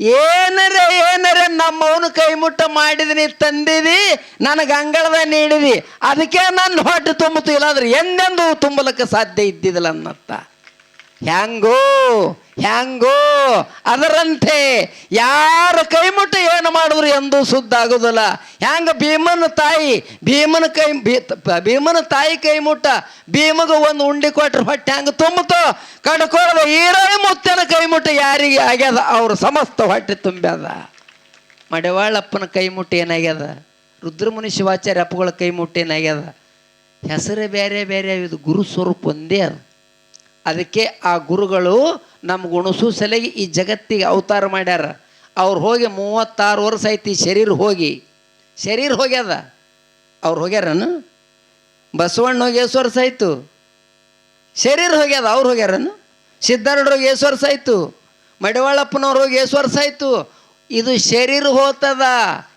ಏನರೆ ಏನರೆ ನಮ್ಮವನು ಕೈ ಮುಟ್ಟ ಮಾಡಿದ್ರಿ ತಂದಿದಿ, ನನಗೆ ಅಂಗಳದ ನೀಡಿದಿ, ಅದಕ್ಕೆ ನನ್ನ ಹೊಟ್ಟೆ ತುಂಬುತ್ತಿಲ್ಲ, ಆದ್ರೆ ಎಂದೆಂದು ತುಂಬಲಕ್ಕೆ ಸಾಧ್ಯ ಇದ್ದಿದ್ದಿಲ್ಲ ಅನ್ನತ್ತ. ಹ್ಯಾಂಗೋ ಹ್ಯಾಂಗೋ, ಅದರಂತೆ ಯಾರ ಕೈ ಮುಟ್ಟ ಏನು ಮಾಡಿದ್ರು ಎಂದು ಸುದ್ದ ಆಗೋದಿಲ್ಲ ಹ್ಯಾಂಗ ಭೀಮನ ತಾಯಿ, ಭೀಮನ ಕೈ ಭೀಮನ ತಾಯಿ ಕೈ ಮುಟ್ಟ ಭೀಮಗ ಒಂದು ಉಂಡಿ ಕೊಟ್ರೆ ಹೊಟ್ಟೆ ಹ್ಯಾಂಗ ತುಂಬುತ್ತೋ? ಕಡ್ಕೊಳ್ಳೋದು ಈರೈ ಮುತ್ತನ ಕೈ ಮುಟ್ಟ ಯಾರಿಗೆ ಆಗ್ಯದ? ಅವ್ರ ಸಮಸ್ತ ಹೊಟ್ಟೆ ತುಂಬ್ಯದ. ಮಡವಾಳಪ್ಪನ ಕೈ ಮುಟ್ಟ ಏನಾಗ್ಯದ? ರುದ್ರಮುನಿ ಶಿವಾಚಾರ್ಯ ಅಪ್ಪಗಳ ಕೈ ಮುಟ್ಟ ಏನಾಗ್ಯದ? ಹೆಸರೇ ಬೇರೆ ಬೇರೆ, ಇದು ಗುರು ಸ್ವರೂಪ ಒಂದೇ ಅದು. ಅದಕ್ಕೆ ಆ ಗುರುಗಳು ನಮ್ಗೆ ಉಣಸು ಸಲಗಿ ಈ ಜಗತ್ತಿಗೆ ಅವತಾರ ಮಾಡ್ಯಾರ. ಅವ್ರು ಹೋಗಿ ಮೂವತ್ತಾರು ವರ್ಷ ಐತಿ ಶರೀರ ಹೋಗಿ. ಶರೀರ ಹೋಗ್ಯದ. ಅವ್ರು ಹೋಗ್ಯಾರನು? ಬಸವಣ್ಣ ಹೋಗಿ ಎಷ್ಟು ವರ್ಷ ಆಯಿತು. ಶರೀರ ಹೋಗ್ಯದ, ಅವ್ರು ಹೋಗ್ಯಾರನು? ಸಿದ್ಧಾರೂಢರು ಹೋಗಿ ಎಷ್ಟು ವರ್ಷ ಆಯಿತು. ಮಡಿವಾಳಪ್ಪನವ್ರು ಹೋಗಿ ಎಷ್ಟು ವರ್ಷ ಆಯಿತು. ಇದು ಶರೀರ ಹೋತದ,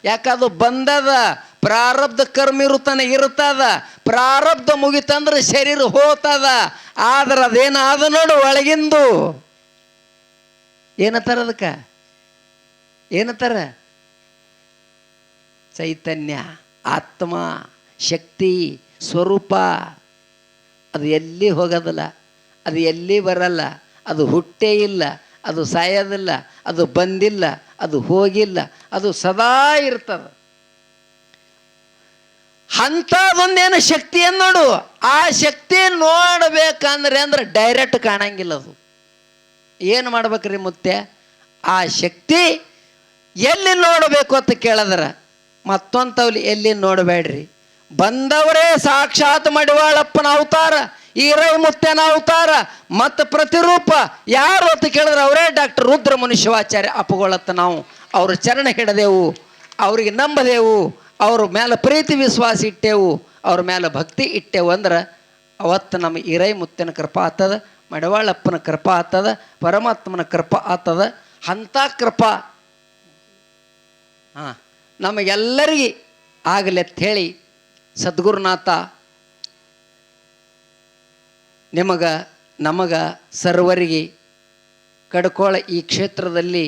ಯಾಕದು ಬಂದದ? ಪ್ರಾರಬ್ಧ ಕರ್ಮ ಇರುತ್ತಾನೆ, ಇರುತ್ತದ. ಪ್ರಾರಬ್ಧ ಮುಗಿತಂದ್ರೆ ಶರೀರ ಹೋತದ. ಆದ್ರೆ ಅದೇನಾದ ನೋಡು, ಒಳಗಿಂದು. ಏನತ್ತಾರ ಅದಕ್ಕೆ? ಏನತ್ತಾರ? ಚೈತನ್ಯ, ಆತ್ಮ, ಶಕ್ತಿ, ಸ್ವರೂಪ. ಅದು ಎಲ್ಲಿ ಹೋಗೋದಿಲ್ಲ. ಅದು ಎಲ್ಲಿ ಬರಲ್ಲ. ಅದು ಹುಟ್ಟೇ ಇಲ್ಲ. ಅದು ಸಾಯೋದಿಲ್ಲ. ಅದು ಬಂದಿಲ್ಲ. ಅದು ಹೋಗಿಲ್ಲ. ಅದು ಸದಾ ಇರ್ತದೆ. ಅಂಥದೊಂದೇನು ಶಕ್ತಿ ಏನ್ ನೋಡು? ಆ ಶಕ್ತಿ ನೋಡಬೇಕಂದ್ರೆ ಅಂದ್ರೆ ಡೈರೆಕ್ಟ್ ಕಾಣಂಗಿಲ್ಲ ಅದು. ಏನು ಮಾಡ್ಬೇಕ್ರಿ ಮುತ್ತೆ? ಆ ಶಕ್ತಿ ಎಲ್ಲಿ ನೋಡಬೇಕು ಅಂತ ಕೇಳಿದ್ರೆ ಮತ್ತೊಂಥವ್ಲಿ ಎಲ್ಲಿ ನೋಡಬೇಡ್ರಿ? ಬಂದವರೇ ಸಾಕ್ಷಾತ್ ಮಡಿವಾಳಪ್ಪನ ಅವತಾರ ಈರೈ ಮುತ್ತೆನ ಅವತಾರ, ಮತ್ತು ಪ್ರತಿರೂಪ ಯಾರು ಅಂತ ಕೇಳಿದ್ರೆ ಅವರೇ ಡಾಕ್ಟರ್ ರುದ್ರ ಮುನಿಶಿವಾಚಾರ್ಯ ಅಪ್ಪಗೊಳತ್ತ ನಾವು. ಅವ್ರ ಚರಣ ಹಿಡದೆವು, ಅವ್ರಿಗೆ ನಂಬದೆವು ಅವ್ರ ಮೇಲೆ ಪ್ರೀತಿ ವಿಶ್ವಾಸ ಇಟ್ಟೆವು, ಅವ್ರ ಮೇಲೆ ಭಕ್ತಿ ಇಟ್ಟೆವು ಅಂದ್ರೆ ಅವತ್ತು ನಮ್ಮ ಇರೈ ಮುತ್ತಿನ ಕೃಪಾ ಆತದ, ಮಡವಾಳಪ್ಪನ ಕೃಪಾ ಆತದ, ಪರಮಾತ್ಮನ ಕೃಪಾ ಆತದ, ಅಂಥ ಕೃಪಾ ಹಾಂ, ನಮಗೆಲ್ಲರಿಗೆ ಆಗಲಿ ಹೇಳಿ ಸದ್ಗುರುನಾಥ ನಿಮಗೆ, ನಮಗ ಸರ್ವರಿಗೆ ಕಡ್ಕೋಳ ಈ ಕ್ಷೇತ್ರದಲ್ಲಿ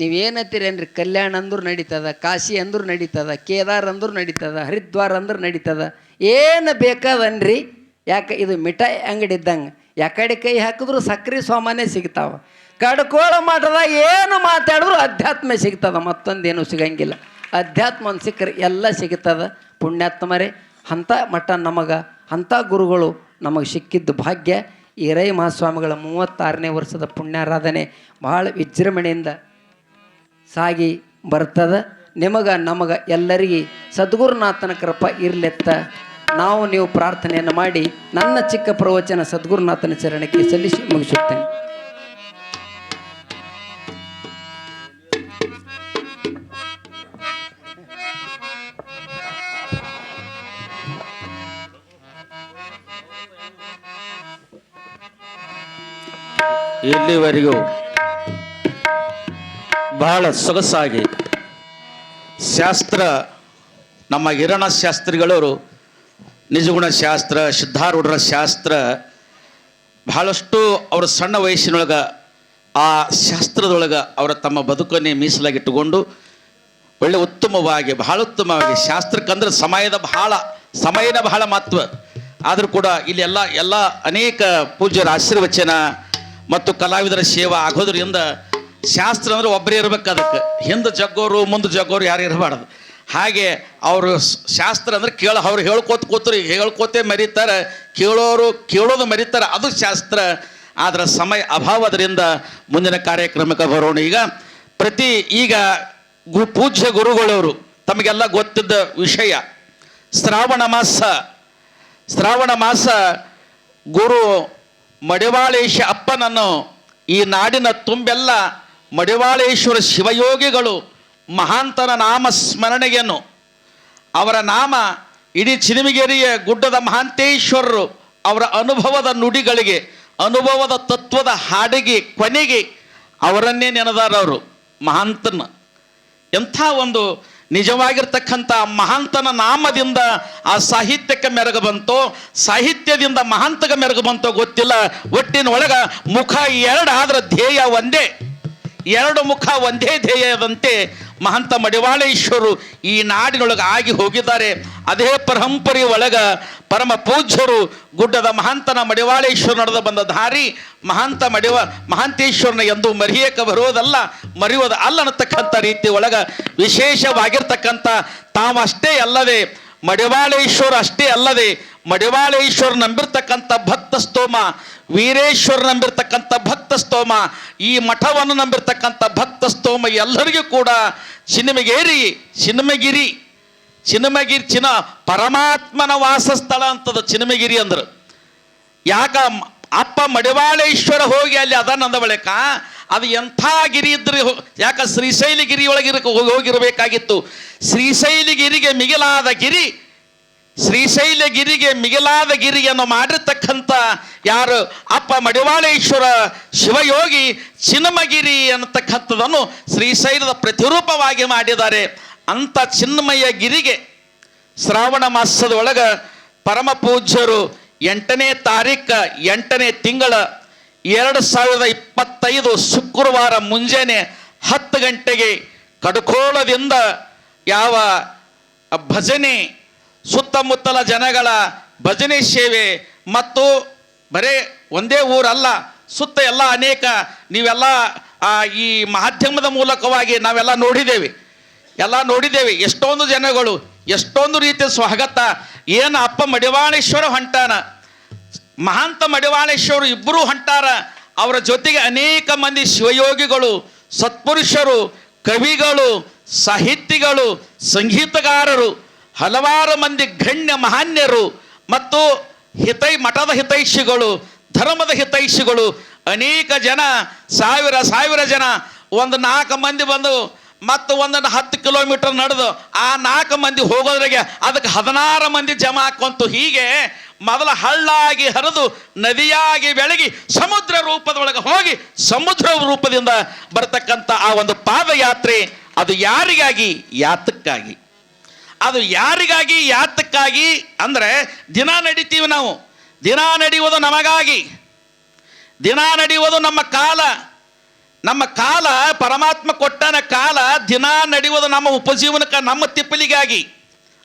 ನೀವೇನತ್ತೀರೇನ್ರಿ? ಕಲ್ಯಾಣ ಅಂದ್ರೂ ನಡೀತದ, ಕಾಶಿ ಅಂದ್ರೂ ನಡೀತದ, ಕೇದಾರ್ ಅಂದ್ರೂ ನಡೀತದ, ಹರಿದ್ವಾರ ಅಂದ್ರೆ ನಡೀತದ. ಏನು ಬೇಕಾದನ್ರಿ? ಯಾಕೆ ಇದು ಮಿಠಾಯಿ ಅಂಗಡಿ ಇದ್ದಂಗೆ. ಯಾಕಡೆ ಕೈ ಹಾಕಿದ್ರು ಸಕ್ರೆ ಸಾಮಾನ್ಯ ಸಿಗ್ತಾವೆ. ಕಡ್ಕೋಳ ಮಠದಾಗ ಏನು ಮಾತಾಡಿದ್ರು ಅಧ್ಯಾತ್ಮ ಸಿಗ್ತದ, ಮತ್ತೊಂದೇನು ಸಿಗಂಗಿಲ್ಲ. ಅಧ್ಯಾತ್ಮ ಒಂದು ಸಿಕ್ಕರೆ ಎಲ್ಲ ಸಿಗ್ತದ. ಪುಣ್ಯಾತ್ಮರೇ, ಅಂಥ ಮಠ ನಮಗೆ, ಅಂಥ ಗುರುಗಳು ನಮಗೆ ಸಿಕ್ಕಿದ್ದು ಭಾಗ್ಯ. ಈ ರೈ ಮಹಾಸ್ವಾಮಿಗಳ ಮೂವತ್ತಾರನೇ ವರ್ಷದ ಪುಣ್ಯಾರಾಧನೆ ಭಾಳ ವಿಜೃಂಭಣೆಯಿಂದ ಸಾಗಿ ಬರ್ತದ. ನಿಮಗ, ನಮಗ ಎಲ್ಲರಿಗೆ ಸದ್ಗುರುನಾಥನ ಕೃಪ ಇರ್ಲೆತ್ತ. ನಾವು ನೀವು ಪ್ರಾರ್ಥನೆಯನ್ನು ಮಾಡಿ ನನ್ನ ಚಿಕ್ಕ ಪ್ರವಚನ ಸದ್ಗುರುನಾಥನ ಚರಣಕ್ಕೆ ಸಲ್ಲಿಸಿ ಮುಗಿಸುತ್ತೇನೆ. ಇಲ್ಲಿವರೆಗೂ ಬಹಳ ಸೊಗಸಾಗಿ. ಶಾಸ್ತ್ರ, ನಮ್ಮ ಹಿರಣ ಶಾಸ್ತ್ರಿಗಳವರು, ನಿಜಗುಣ ಶಾಸ್ತ್ರ, ಸಿದ್ಧಾರೂಢರ ಶಾಸ್ತ್ರ, ಬಹಳಷ್ಟು ಅವರ ಸಣ್ಣ ವಯಸ್ಸಿನೊಳಗೆ ಆ ಶಾಸ್ತ್ರದೊಳಗೆ ಅವರ ತಮ್ಮ ಬದುಕನ್ನೇ ಮೀಸಲಾಗಿಟ್ಟುಕೊಂಡು, ಒಳ್ಳೆ ಉತ್ತಮವಾಗಿ, ಬಹಳ ಉತ್ತಮವಾಗಿ, ಶಾಸ್ತ್ರಕ್ಕಂದ್ರೆ ಸಮಯದ ಬಹಳ ಸಮಯನ ಬಹಳ ಮಹತ್ವ. ಆದರೂ ಕೂಡ ಇಲ್ಲಿ ಎಲ್ಲ ಎಲ್ಲ ಅನೇಕ ಪೂಜ್ಯರ ಆಶೀರ್ವಚನ ಮತ್ತು ಕಲಾವಿದರ ಸೇವಾ ಆಗೋದ್ರಿಂದ ಶಾಸ್ತ್ರ ಅಂದ್ರೆ ಒಬ್ಬರೇ ಇರ್ಬೇಕು ಅದಕ್ಕೆ. ಹಿಂದೆ ಜಗ್ಗೋರು, ಮುಂದೆ ಜಗ್ಗೋರು ಯಾರು ಇರಬಾರ್ದು. ಹಾಗೆ ಅವರು ಶಾಸ್ತ್ರ ಅಂದ್ರೆ ಕೇಳ, ಅವ್ರು ಹೇಳ್ಕೋತ ಕೂತರು, ಹೇಳ್ಕೋತೆ ಮರಿತಾರೆ. ಕೇಳೋರು ಕೇಳೋದು ಮರಿತಾರೆ, ಅದು ಶಾಸ್ತ್ರ. ಆದ್ರೆ ಸಮಯ ಅಭಾವದಿಂದ ಮುಂದಿನ ಕಾರ್ಯಕ್ರಮಕ್ಕೆ ಬರೋಣ. ಈಗ ಪ್ರತಿ ಈಗ ಗು ಪೂಜ್ಯ ಗುರುಗಳವರು, ತಮಗೆಲ್ಲ ಗೊತ್ತಿದ್ದ ವಿಷಯ, ಶ್ರಾವಣ ಮಾಸ. ಶ್ರಾವಣ ಮಾಸ ಗುರು ಮಡಿವಾಳೇಶ ಅಪ್ಪನನ್ನು ಈ ನಾಡಿನ ತುಂಬೆಲ್ಲ ಮಡಿವಾಳೇಶ್ವರ ಶಿವಯೋಗಿಗಳು ಮಹಾಂತನ ನಾಮ ಸ್ಮರಣೆಯನ್ನು ಅವರ ನಾಮ ಇಡೀ ಚಿನಿಮಿಗೇರಿಯ ಗುಡ್ಡದ ಮಹಾಂತೇಶ್ವರರು ಅವರ ಅನುಭವದ ನುಡಿಗಳಿಗೆ, ಅನುಭವದ ತತ್ವದ ಹಾಡಿಗೆ, ಕೊನೆಗೆ ಅವರನ್ನೇ ನೆನೆದಾರವರು ಮಹಾಂತನ. ಎಂಥ ಒಂದು ನಿಜವಾಗಿರ್ತಕ್ಕಂಥ ಮಹಾಂತನ ನಾಮದಿಂದ ಆ ಸಾಹಿತ್ಯಕ್ಕೆ ಮೆರಗು ಬಂತೋ, ಸಾಹಿತ್ಯದಿಂದ ಮಹಾಂತಗೆ ಮೆರಗು ಬಂತೋ ಗೊತ್ತಿಲ್ಲ. ಒಟ್ಟಿನ ಒಳಗ ಮುಖ ಎರಡು ಆದ್ರೆ ಧ್ಯೇಯ ಒಂದೇ. ಎರಡು ಮುಖ ಒಂದೇ ಧ್ಯೇಯದಂತೆ ಮಹಂತ ಮಡಿವಾಳೇಶ್ವರು ಈ ನಾಡಿನೊಳಗೆ ಆಗಿ ಹೋಗಿದ್ದಾರೆ. ಅದೇ ಪರಂಪರೆ ಒಳಗೆ ಪರಮ ಪೂಜ್ಯರು ಗುಡ್ಡದ ಮಹಾಂತನ ಮಡಿವಾಳೇಶ್ವರ ನಡೆದು ಬಂದ ದಾರಿ ಮಹಾಂತ ಮಡಿವ ಮಹಾಂತೇಶ್ವರನ ಎಂದು ಮರೆಯಕ್ಕೆ ಬರುವುದಲ್ಲ, ಮರೆಯುವುದು ಅಲ್ಲ ಅನ್ನತಕ್ಕಂಥ ರೀತಿ ಒಳಗ ವಿಶೇಷವಾಗಿರ್ತಕ್ಕಂಥ ತಾವಷ್ಟೇ ಅಲ್ಲದೆ ಮಡಿವಾಳೇಶ್ವರ ಅಷ್ಟೇ ಅಲ್ಲದೆ ಮಡಿವಾಳೇಶ್ವರ ನಂಬಿರ್ತಕ್ಕಂಥ ಭಕ್ತ ಸ್ತೋಮ, ವೀರೇಶ್ವರ ನಂಬಿರ್ತಕ್ಕಂಥ ಭಕ್ತ ಸ್ತೋಮ, ಈ ಮಠವನ್ನು ನಂಬಿರ್ತಕ್ಕಂಥ ಭಕ್ತ ಸ್ತೋಮ ಎಲ್ಲರಿಗೂ ಕೂಡ ಸಿನಿಮಗೇರಿ ಚಿನ್ನಮಗಿರಿ ಚಿನ್ನಮಗಿರಿ ಚಿನ ಪರಮಾತ್ಮನ ವಾಸಸ್ಥಳ ಅಂತದ ಚಿನ್ನಮಗಿರಿ ಅಂದರು. ಯಾಕ ಅಪ್ಪ ಮಡಿವಾಳೇಶ್ವರ ಹೋಗಿ ಅಲ್ಲಿ ಅದನ್ನಂದ ಬಳಿಕ, ಅದು ಎಂಥ ಗಿರಿ ಇದ್ರೆ ಯಾಕ ಶ್ರೀಶೈಲಗಿರಿ ಒಳಗೆ ಹೋಗಿರಬೇಕಾಗಿತ್ತು. ಶ್ರೀಶೈಲಗಿರಿಗೆ ಮಿಗಿಲಾದ ಗಿರಿ ಶ್ರೀಶೈಲ ಗಿರಿಗೆ ಮಿಗಿಲಾದ ಗಿರಿಯನ್ನು ಮಾಡಿರ್ತಕ್ಕಂಥ ಯಾರು ಅಪ್ಪ ಮಡಿವಾಳೇಶ್ವರ ಶಿವಯೋಗಿ ಚಿನ್ನಮಗಿರಿ ಅನ್ನತಕ್ಕಂಥದ್ದನ್ನು ಶ್ರೀಶೈಲದ ಪ್ರತಿರೂಪವಾಗಿ ಮಾಡಿದ್ದಾರೆ. ಅಂಥ ಚಿನ್ಮಯ ಗಿರಿಗೆ ಶ್ರಾವಣ ಮಾಸದ ಒಳಗೆ ಪರಮ ಪೂಜ್ಯರು ಎಂಟನೇ ತಾರೀಖ, ಎಂಟನೇ ತಿಂಗಳ ಎರಡು ಸಾವಿರದ ಇಪ್ಪತ್ತೈದು ಶುಕ್ರವಾರ ಮುಂಜಾನೆ ಹತ್ತು ಗಂಟೆಗೆ ಕಡುಕೋಳದಿಂದ ಯಾವ ಭಜನೆ ಸುತ್ತಮುತ್ತಲ ಜನಗಳ ಭಜನೆ ಸೇವೆ ಮತ್ತು ಬರೇ ಒಂದೇ ಊರಲ್ಲ, ಸುತ್ತ ಎಲ್ಲ ಅನೇಕ ನೀವೆಲ್ಲ ಈ ಮಾಧ್ಯಮದ ಮೂಲಕವಾಗಿ ನಾವೆಲ್ಲ ನೋಡಿದ್ದೇವೆ. ಎಲ್ಲ ನೋಡಿದ್ದೇವೆ. ಎಷ್ಟೊಂದು ಜನಗಳು, ಎಷ್ಟೊಂದು ರೀತಿಯ ಸ್ವಾಗತ. ಏನು ಅಪ್ಪ ಮಡಿವಾಳೇಶ್ವರ ಹೊಂಟಾನ? ಮಹಾಂತ ಮಡಿವಾಳೇಶ್ವರು ಇಬ್ಬರೂ ಹೊಂಟಾರ. ಅವರ ಜೊತೆಗೆ ಅನೇಕ ಮಂದಿ ಶಿವಯೋಗಿಗಳು, ಸತ್ಪುರುಷರು, ಕವಿಗಳು ಸಾಹಿತಿಗಳು ಸಂಗೀತಗಾರರು ಹಲವಾರು ಮಂದಿ ಗಣ್ಯ ಮಹಾನ್ಯರು ಮತ್ತು ಹಿತೈ ಮಠದ ಹಿತೈಷಿಗಳು, ಧರ್ಮದ ಹಿತೈಷಿಗಳು, ಅನೇಕ ಜನ, ಸಾವಿರ ಸಾವಿರ ಜನ, ಒಂದು ನಾಲ್ಕು ಮಂದಿ ಬಂದು ಮತ್ತು ಒಂದನ್ನು ಹತ್ತು ಕಿಲೋಮೀಟರ್ ನಡೆದು ಆ ನಾಲ್ಕು ಮಂದಿ ಹೋಗೋದ್ರಾಗೆ ಅದಕ್ಕೆ ಹದಿನಾರು ಮಂದಿ ಜಮಾ ಹಾಕೊಂತು. ಹೀಗೆ ಮೊದಲ ಹಳ್ಳಾಗಿ ಹರಿದು ನದಿಯಾಗಿ ಬೆಳಗಿ ಸಮುದ್ರ ರೂಪದೊಳಗೆ ಹೋಗಿ ಸಮುದ್ರ ರೂಪದಿಂದ ಬರ್ತಕ್ಕಂಥ ಆ ಒಂದು ಪಾದಯಾತ್ರೆ, ಅದು ಯಾರಿಗಾಗಿ? ಯಾತಕ್ಕಾಗಿ? ಅದು ಯಾರಿಗಾಗಿ, ಯಾತಕ್ಕಾಗಿ? ಅಂದರೆ ದಿನ ನಡಿತೀವಿ ನಾವು. ದಿನ ನಡೆಯುವುದು ನಮಗಾಗಿ. ದಿನ ನಡೆಯುವುದು ನಮ್ಮ ಕಾಲ. ನಮ್ಮ ಕಾಲ, ಪರಮಾತ್ಮ ಕೊಟ್ಟನ ಕಾಲ, ದಿನ ನಡೆಯುವುದು ನಮ್ಮ ಉಪಜೀವನಕ್ಕೆ, ನಮ್ಮ ತಿಪ್ಪಲಿಗಾಗಿ.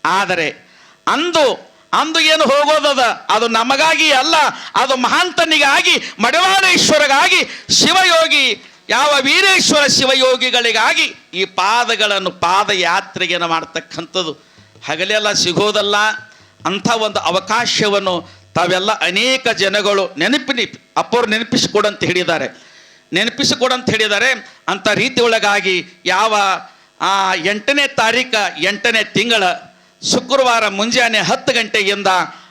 ಆದರೆ, ಅಂದು ಅಂದು ಏನು ಹೋಗೋದದ? ಅದು ನಮಗಾಗಿ ಅಲ್ಲ. ಅದು ಮಹಾಂತನಿಗಾಗಿ, ಮಡವಾಳೇಶ್ವರಗಾಗಿ ಶಿವಯೋಗಿ ಯಾವ ವೀರೇಶ್ವರ ಶಿವಯೋಗಿಗಳಿಗಾಗಿ ಈ ಪಾದಗಳನ್ನು ಪಾದಯಾತ್ರೆಯನ್ನು ಮಾಡ್ತಕ್ಕಂಥದ್ದು. ಹಗಲೆಲ್ಲ ಸಿಗೋದಲ್ಲ, ಅಂಥ ಒಂದು ಅವಕಾಶವನ್ನು ತಾವೆಲ್ಲ ಅನೇಕ ಜನಗಳು ನೆನಪಿನಿ ಅಪ್ಪರು ನೆನಪಿಸಿಕೊಡಂತ ಹೇಳಿದ್ದಾರೆ. ನೆನಪಿಸಿಕೊಡಂತ ಹೇಳಿದ್ದಾರೆ, ಅಂಥ ರೀತಿ ಒಳಗಾಗಿ ಯಾವ, ಆ, ಎಂಟನೇ ತಾರೀಕು, ಎಂಟನೇ ತಿಂಗಳ ಶುಕ್ರವಾರ ಮುಂಜಾನೆ ಹತ್ತು ಗಂಟೆಯಿಂದ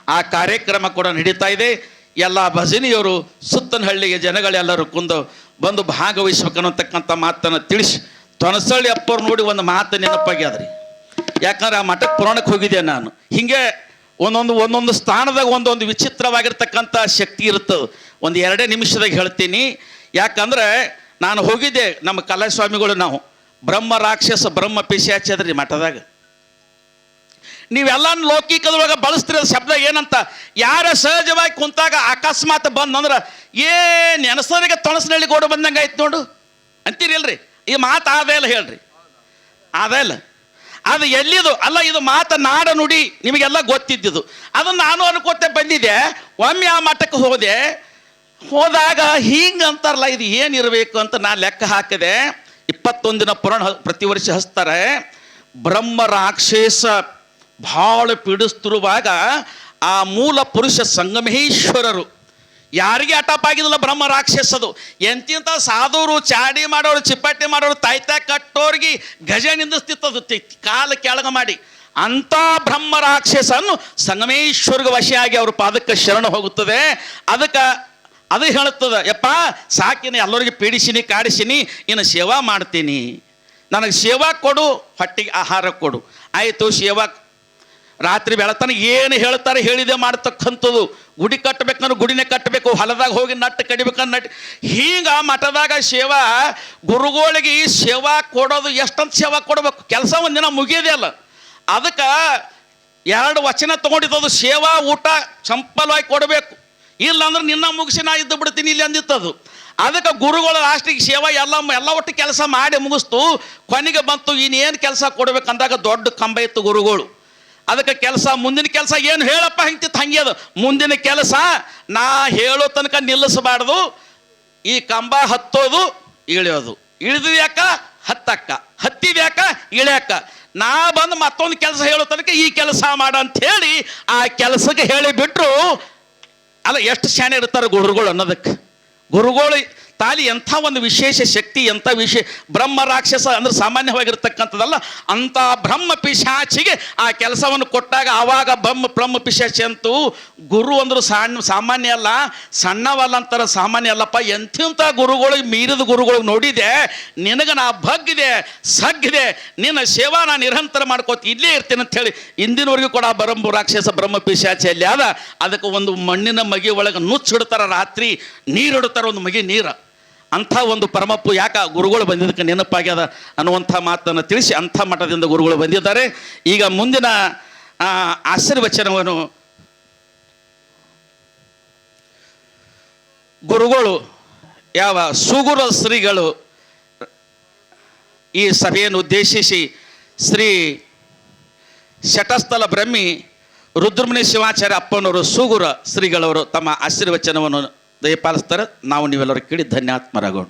ಆ ಕಾರ್ಯಕ್ರಮ ಕೂಡ ನಡೀತಾ ಇದೆ. ಎಲ್ಲ ಭಜನಿಯವರು ಸುತ್ತನಹಳ್ಳಿಗೆ ಜನಗಳೆಲ್ಲರೂ ಕುಂದು ಬಂದು ಭಾಗವಹಿಸ್ಬೇಕನ್ನತಕ್ಕಂಥ ಮಾತನ್ನು ತಿಳಿಸಿ ತೊನಸಳ್ಳಿ ಅಪ್ಪವ್ರು ನೋಡಿ ಒಂದು ಮಾತು ನೆನಪಾಗ್ಯದ್ರಿ. ಯಾಕಂದ್ರೆ ಆ ಮಠಕ್ಕೆ ಪುರಾಣಕ್ಕೆ ಹೋಗಿದ್ದೆ ನಾನು. ಹಿಂಗೆ ಒಂದೊಂದು ಒಂದೊಂದು ಸ್ಥಾನದಾಗ ಒಂದೊಂದು ವಿಚಿತ್ರವಾಗಿರ್ತಕ್ಕಂಥ ಶಕ್ತಿ ಇರುತ್ತೆ ಒಂದು ಎರಡೇ ನಿಮಿಷದಾಗ ಹೇಳ್ತೀನಿ. ಯಾಕಂದ್ರೆ ನಾನು ಹೋಗಿದ್ದೆ ನಮ್ಮ ಕಲಾಸ್ವಾಮಿಗಳು ನಾವು. ಬ್ರಹ್ಮ ರಾಕ್ಷಸ ಬ್ರಹ್ಮ ಪಿಸಿ ಹಚ್ಚಿದ್ರಿ ಮಠದಾಗ. ನೀವೆಲ್ಲ ಲೌಕಿಕದೊಳಗೆ ಬಳಸ್ತಿರೋ ಶಬ್ದ ಏನಂತ? ಯಾರ ಸಹಜವಾಗಿ ಕುಂತಾಗ ಅಕಸ್ಮಾತ್ ಬಂದಂದ್ರೆ ಏ ನೆನಸರಿಗೆ ತೊಣಸನಳ್ಳಿ ಗೋಡು ಬಂದಂಗೆ ಆಯ್ತು ನೋಡು. ಅಂತೀರಿಲ್ರಿ? ಈ ಮಾತು ಆದೇ ಇಲ್ಲ ಹೇಳ್ರಿ. ಆದೇ ಅದು ಎಲ್ಲಿದು? ಅಲ್ಲ, ಇದು ಮಾತ ನಾಡ ನುಡಿ ನಿಮಗೆಲ್ಲ ಗೊತ್ತಿದ್ದಿದ್ದು ಅದನ್ನು ನಾನು ಅನ್ಕೋತೆ ಬಂದಿದೆ ಒಮ್ಮೆ ಆ ಮಠಕ್ಕೆ ಹೋದೆ. ಹೋದಾಗ ಹಿಂಗೆ ಅಂತಾರಲ್ಲ, ಇದು ಏನಿರಬೇಕು ಅಂತ ನಾನು ಲೆಕ್ಕ ಹಾಕಿದೆ, ಇಪ್ಪತ್ತೊಂದಿನ ಪುರಾಣ ಪ್ರತಿ ವರ್ಷ ಹಚ್ತಾರೆ, ಬ್ರಹ್ಮ ರಾಕ್ಷಸ ಭಾಳ ಪೀಡಿಸ್ತಿರುವಾಗ ಆ ಮೂಲ ಪುರುಷ ಸಂಗಮೇಶ್ವರರು. ಯಾರಿಗೆ ಅಟಪ್ ಆಗಿದಿಲ್ಲ ಬ್ರಹ್ಮ ರಾಕ್ಷಸದು. ಎಂತಿಂತ ಸಾಧುರು ಚಾಡಿ ಮಾಡೋರು, ಚಿಪ್ಪಟ್ಟಿ ಮಾಡೋರು, ತಾಯ್ತಾ ಕಟ್ಟೋರ್ಗಿ ಗಜ ನಿಂದಿಸ್ತಿತ್ತದು ಕಾಲ ಕೆಳಗ ಮಾಡಿ. ಅಂಥ ಬ್ರಹ್ಮ ರಾಕ್ಷಸನ್ನು ಸಂಗಮೇಶ್ವರ್ಗ ವಶಿಯಾಗಿ ಅವ್ರ ಪಾದಕ್ಕೆ ಶರಣ ಹೋಗುತ್ತದೆ. ಅದಕ್ಕೆ ಅದು ಹೇಳುತ್ತದೆ, ಯಪ್ಪ ಸಾಕಿನ ಎಲ್ಲರಿಗೆ ಪೀಡಿಸಿನಿ, ಕಾಡಿಸಿನಿ, ಇನ್ನು ಸೇವಾ ಮಾಡ್ತೀನಿ. ನನಗೆ ಸೇವಾ ಕೊಡು, ಹೊಟ್ಟಿಗೆ ಆಹಾರ ಕೊಡು. ಆಯಿತು, ಸೇವಾ ರಾತ್ರಿ ಬೆಳತನ ಏನು ಹೇಳ್ತಾರೆ ಹೇಳಿದೆ ಮಾಡ್ತಕ್ಕಂಥದ್ದು. ಗುಡಿ ಕಟ್ಟಬೇಕಂದ್ರೆ ಗುಡಿನೇ ಕಟ್ಟಬೇಕು ಹೊಲದಾಗ ಹೋಗಿ ನಟ್ಟು ಕಡಿಬೇಕಂದ್ರೆ ನಟ್ಟು ಹಿಂಗೆ ಮಠದಾಗ ಸೇವಾ, ಗುರುಗಳಿಗೆ ಸೇವಾ ಕೊಡೋದು ಎಷ್ಟಂತ ಸೇವಾ ಕೊಡಬೇಕು? ಕೆಲಸ ಒಂದಿನ ಮುಗಿಯೋದೇ ಅಲ್ಲ. ಅದಕ್ಕೆ ಎರಡು ವಚನ ತೊಗೊಂಡಿದ್ದದು ಸೇವಾ, ಊಟ ಸಂಪಲವಾಗಿ ಕೊಡಬೇಕು. ಇಲ್ಲಾಂದ್ರೆ ನಿನ್ನ ಮುಗಿಸಿ ನಾ ಇದ್ದು ಬಿಡ್ತೀನಿ ಇಲ್ಲಿ ಅಂದಿತ್ತದು. ಅದಕ್ಕೆ ಗುರುಗಳು ಲಾಸ್ಟಿಗೆ ಸೇವಾ ಎಲ್ಲ ಎಲ್ಲ ಒಟ್ಟು ಕೆಲಸ ಮಾಡಿ ಮುಗಿಸ್ತು. ಕೊನೆಗೆ ಬಂತು, ಇನ್ನೇನು ಕೆಲಸ ಕೊಡಬೇಕಂದಾಗ ದೊಡ್ಡ ಕಂಬ ಇತ್ತು ಗುರುಗಳು. ಅದಕ್ಕೆ ಕೆಲಸ, ಮುಂದಿನ ಕೆಲಸ ಏನು ಹೇಳಪ್ಪ ಹಂಗಿತ್ತು ಹಂಗೆ ಅದು? ಮುಂದಿನ ಕೆಲಸ ನಾ ಹೇಳೋ ತನಕ ನಿಲ್ಲಿಸಬಾರ್ದು. ಈ ಕಂಬ ಹತ್ತೋದು, ಇಳಿಯೋದು. ಇಳಿದು ಯಾಕ? ಹತ್ತಕ್ಕ. ಹತ್ತಿದ ಯಾಕ? ಇಳ್ಯಾಕ. ನಾ ಬಂದು ಮತ್ತೊಂದು ಕೆಲಸ ಹೇಳೋ ತನಕ ಈ ಕೆಲಸ ಮಾಡ ಅಂತ ಹೇಳಿ ಆ ಕೆಲಸಕ್ಕೆ ಹೇಳಿ ಬಿಟ್ರು ಅಲ್ಲ, ಎಷ್ಟು ಶಾಣೆ ಇರ್ತಾರೆ ಗುರುಗಳು ಅನ್ನೋದಕ್ಕೆ? ಗುರುಗಳು ತಾಲಿ ಎಂಥ ಒಂದು ವಿಶೇಷ ಶಕ್ತಿ, ಎಂಥ ವಿಶೇಷ ಬ್ರಹ್ಮ ರಾಕ್ಷಸ ಅಂದ್ರೆ ಸಾಮಾನ್ಯವಾಗಿರ್ತಕ್ಕಂಥದ್ದಲ್ಲ, ಅಂಥ ಬ್ರಹ್ಮ ಪಿಶಾಚಿಗೆ ಆ ಕೆಲಸವನ್ನು ಕೊಟ್ಟಾಗ ಆವಾಗ ಬ್ರಹ್ಮ ಬ್ರಹ್ಮ ಪಿಶಾಚಿ ಅಂತೂ ಗುರು ಅಂದ್ರು ಸಣ್ಣ ಸಾಮಾನ್ಯ ಅಲ್ಲ, ಸಣ್ಣವಲ್ಲ ಅಂತಾರ ಸಾಮಾನ್ಯ ಅಲ್ಲಪ್ಪ, ಎಂಥೆಂಥ ಗುರುಗಳಿಗೆ ಮೀರಿದ ಗುರುಗಳಿಗೆ ನೋಡಿದೆ, ನಿನಗೆ ನಾ ಬಗ್ಗಿದೆ ಸಗ್ಗಿದೆ, ನಿನ್ನ ಸೇವಾ ನಾನು ನಿರಂತರ ಮಾಡ್ಕೋತ ಇಲ್ಲೇ ಇರ್ತೀನಿ ಅಂತ ಹೇಳಿ ಇಂದಿನವರೆಗೂ ಕೂಡ ಬ್ರಹ್ಮ ರಾಕ್ಷಸ, ಬ್ರಹ್ಮ ಪಿಶಾಚಿ ಅಲ್ಲಿ ಆದ, ಅದಕ್ಕೆ ಒಂದು ಮಣ್ಣಿನ ಮಗಿ ಒಳಗೆ ನುಚ್ಚಿಡ್ತಾರ ರಾತ್ರಿ ನೀರಿಡ್ತಾರ ಒಂದು ಮಗಿ ನೀರು. ಅಂಥ ಒಂದು ಪರಮಪ್ಪು ಯಾಕ ಗುರುಗಳು ಬಂದಿದ್ದಕ್ಕೆ ನೆನಪಾಗ್ಯದ ಅನ್ನುವಂಥ ಮಾತನ್ನು ತಿಳಿಸಿ ಅಂಥ ಮಠದಿಂದ ಗುರುಗಳು ಬಂದಿದ್ದಾರೆ. ಈಗ ಮುಂದಿನ ಆಶೀರ್ವಚನವನ್ನು ಗುರುಗಳು, ಯಾವ ಸುಗುರ ಶ್ರೀಗಳು ಈ ಸಭೆಯನ್ನು ಉದ್ದೇಶಿಸಿ ಶ್ರೀ ಶಟಸ್ಥಲ ಬ್ರಹ್ಮಿ ರುದ್ರಮುನಿ ಶಿವಾಚಾರ್ಯ ಅಪ್ಪನವರು ಸುಗುರ ಶ್ರೀಗಳವರು ತಮ್ಮ ಆಶೀರ್ವಚನವನ್ನು ದಯಪಾಲಿಸ್ತಾರೆ. ನಾವು ನೀವೆಲ್ಲರೂ ಕೇಳಿ ಧನ್ಯಾತ್ಮರಾಗೋಣ.